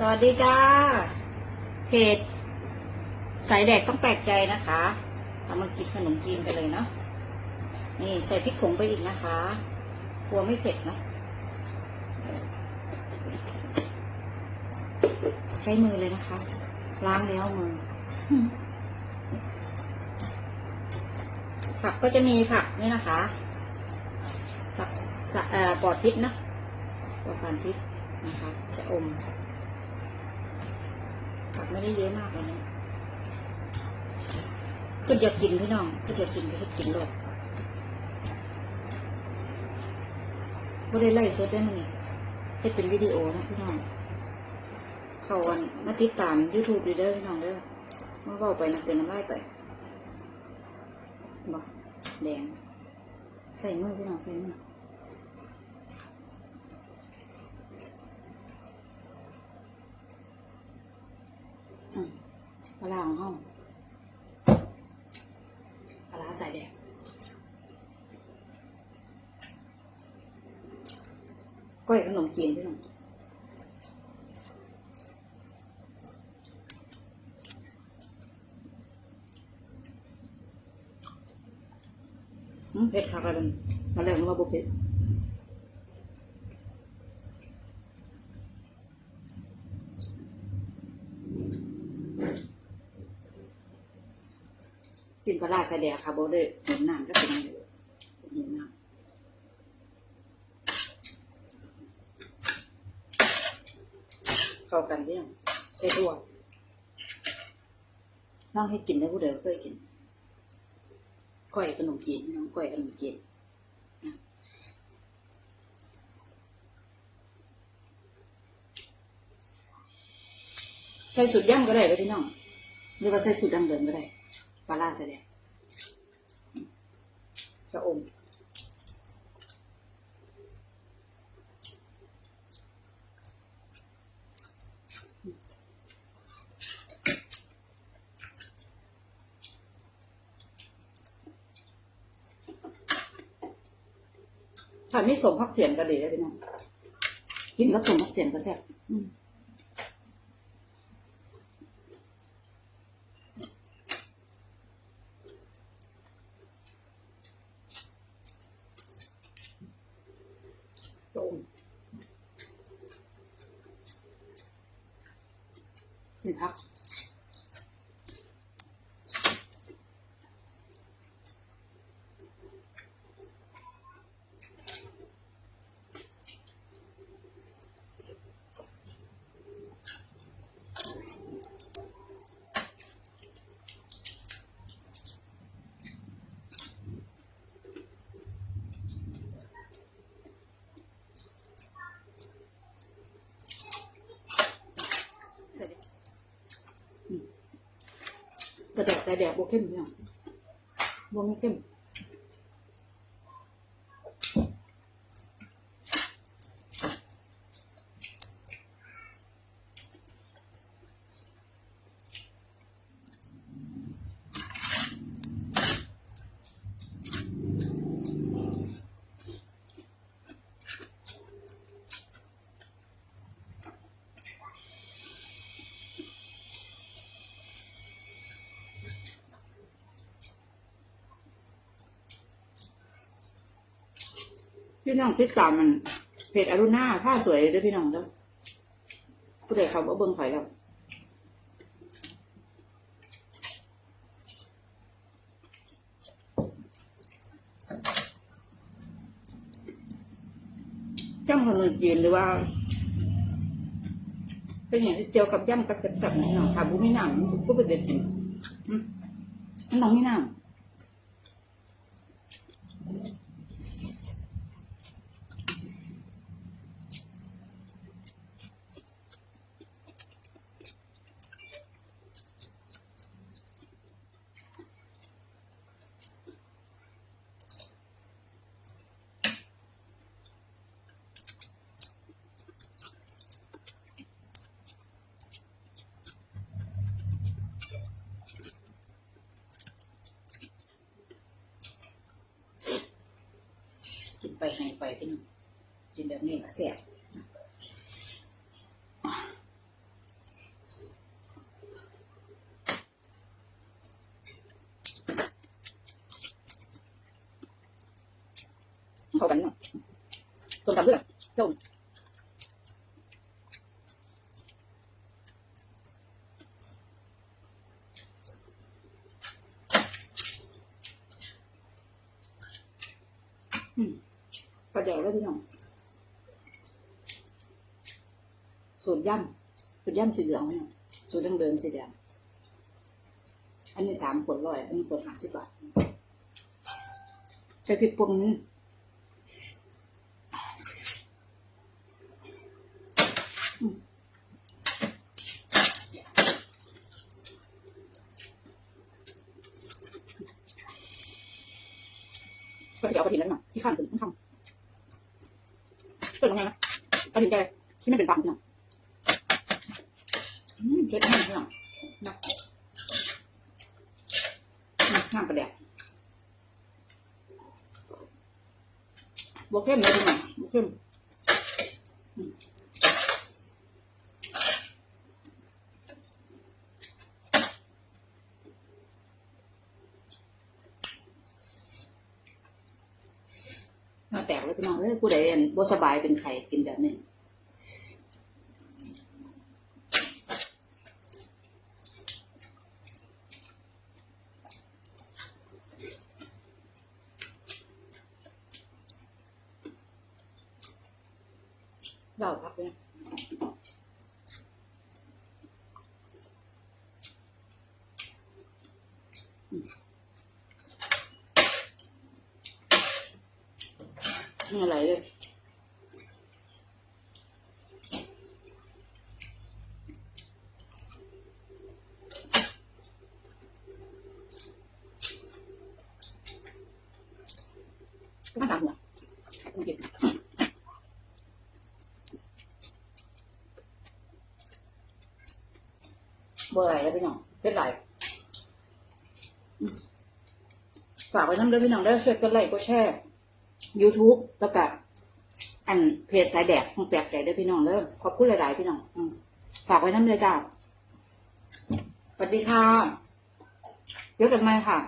สวัสดีจ้า เพจสายแดกต้องแปลกใจนะคะเอามากินขนมจีนกันเลยเนาะ นี่ใส่พริกผงไปอีกนะคะ กลัวไม่เผ็ดเนาะ ใช้มือเลยนะคะ ล้างแล้วมือ ผักก็จะมีผักนี่นะคะ ผักสะอ่อปลอดพิษนะปลอดสารพิษนะคะ ชะอม ไม่ได้เยอะมากเลยนะคืออยากกินพี่น้องคืออยากกินก็คือกินเลยไม่ได้ไล่สดได้มั้ยให้เป็นวิดีโอนะพี่น้อง เขาวันมาติดตาม YouTube ดีเด้อพี่น้องเด้อมาเบาไปนะเป็นน้ำลายไปบอกแดง ใส่มือพี่น้องใส่มือ ปลาของห้องปลาใส่แดงก้อยขนมจียนพี่น้องเผ็ดคักอะไรมาแล้วนึกว่าบุเผ็ด กินปลาร้าใส่แดกค่ะโบเด้เห็นน้ำก็เป็นอย่างนี้เห็นน้ำเข้ากันเรื่องใส่ตัวน้องให้กินได้ผู้เดียวเคยกินก้อยขนมจีนน้องก้อยขนมจีนใส่สุดย่ำก็ได้เลยพี่น้องหรือว่าใส่สุดดังเดิมก็ได้ ปลาล่าใส่แดงชะอมถ้าไม่สมพักเสียนก็ดีได้พี่น้องกินกับสมพักเสียนก็แซ่บอืมชะอม นี่ พักกระแดกแต่แดกบวเข้มเนี่ยบวไม่เข้ม พี่น้องติดตามมันเพจอรุณาผ้าสวยเด้วยพี่น้องเด้อผู้ใดเขาบ่เบิ่งไฟแล้วย่ำขนมจีนหรือว่า เป็นอย่างเจียวกับย่ำกับแซ่บๆนี่เนาะถ้าบุไม่น้ำก็เป็นเด็ดจริงน้องไม่น้ำ ไปให้ไปพี่น้องกินแบบนี้ยเสียบเขากันเนาะจนทำเรื่องเจ้ กระเดี๋ยวแล้วพี่น้องสูตรย่ำสูตรย่ำสีเหลืองเนี่ยสูตรดั้งเดิมสีแดงอันนี้สามขวดร้อย อันนี้ขวดห้าสิบบาทใช้พริกป่นนี่ก็จะเอากระถิ่นแล้วเนาะที่ข้างถึงข้าง กระถิ่นแกที่ไม่เป็นปังเนาะอืมช่วยทำให้หน่อยนะน้ำประเดี๋ยวบวเข้มเลยดีหน่อยบวกเข้มแตกเลยพี่น้องเอ้ยผู้ใดอันบ่สบายเป็นไข่กินแบบนี้ เราครับเนี่ยไม่ อะไรเลยไม่สามหัวต้องกินเบื่อแล้วพี่น้องเป็นไรอืมฝากไว้น้ำเด้อพี่น้องได้อช่วยกดไลค์กดแชร์ YouTube แล้วก็อันเพจสายแดกของแปลกใจเด้อพี่น้องเด้อขอบคุณหลายๆพี่น้องฝากไว้น้ำเลยจ้าสวัสดีค่ะเดี๋ยวกันไหมค่ะ